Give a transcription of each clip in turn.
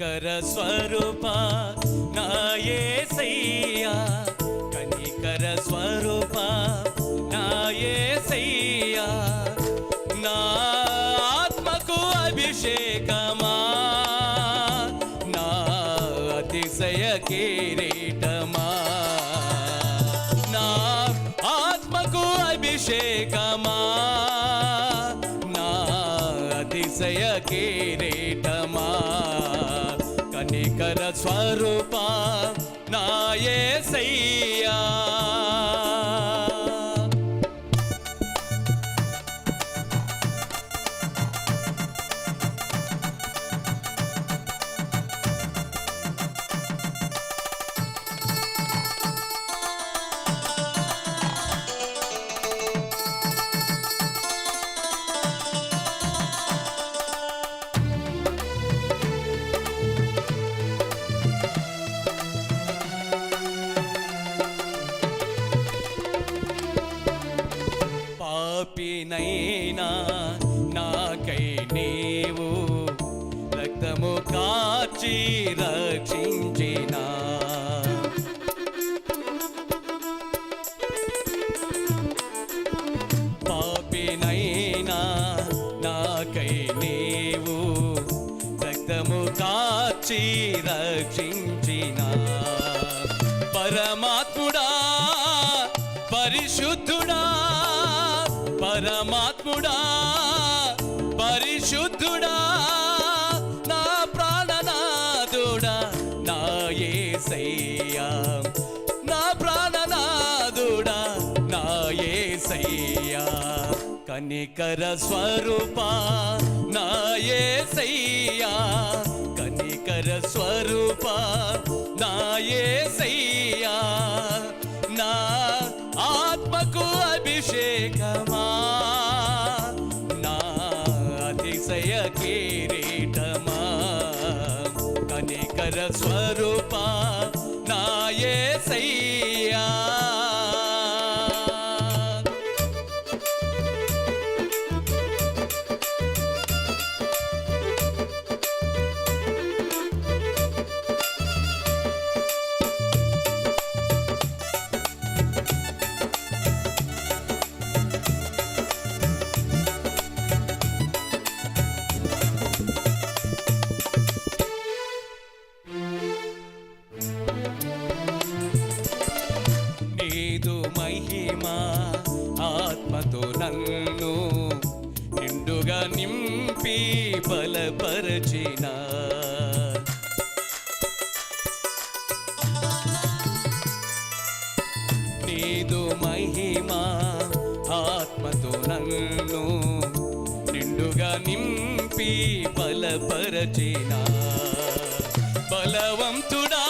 కనికర స్వరూప నాయసయ్యా కనికర స్వరూప స్వరూప స్వరూప నాయసయ్యా పాపినైనా నాకై నీవు రక్తము కాచి రక్షించినా ఆత్ముడా పరిశుద్ధుడా నా ప్రాణనాథుడా నా యేసయ్యా నా ప్రాణనాథుడా నా యేసయ్యా కనికర స్వరూప నా యేసయ్యా కనికర స్వరూప నా యేసయ్యా నా ఆత్మకు అభిషేకం మహిమా ఆత్మతో నన్ను నిండుగా నింపి బలపరచిన. నీదు మహిమా ఆత్మతో నన్ను నిండుగా నింపి బలపరచిన. బలవంతుడా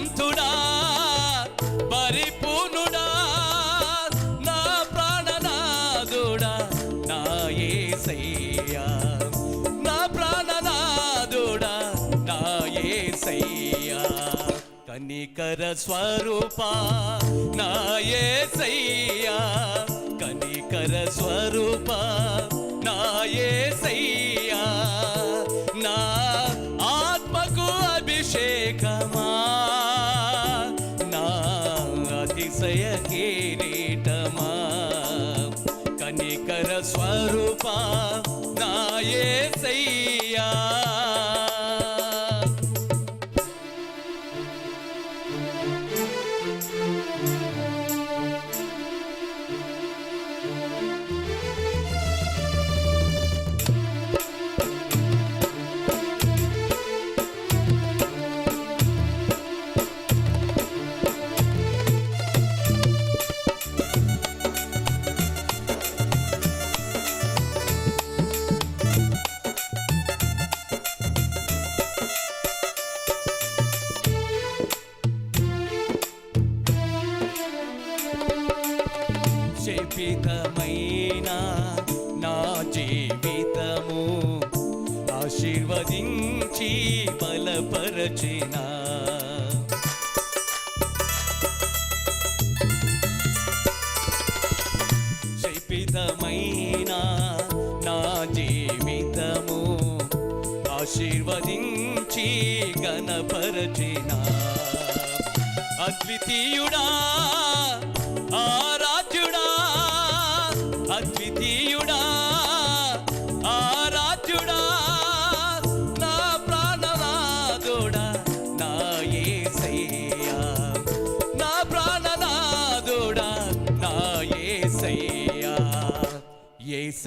బలవంతుడా పరిపూర్ణుడా నా ప్రాణనాథుడా నా ఏసయ్యా. నా ప్రాణనాథుడా నా ఏసయ్యా. కనికర స్వరూప నా ఏసయ్యా. కనికర స్వరూప నా ఏసయ్యా. శపితమైన నా జీవితము ఆశీర్వదించి బలపరచినా. జీవితమైన నా జీవితము ఆశీర్వదించి గణపరచిన అద్వితీయుడా ఆర్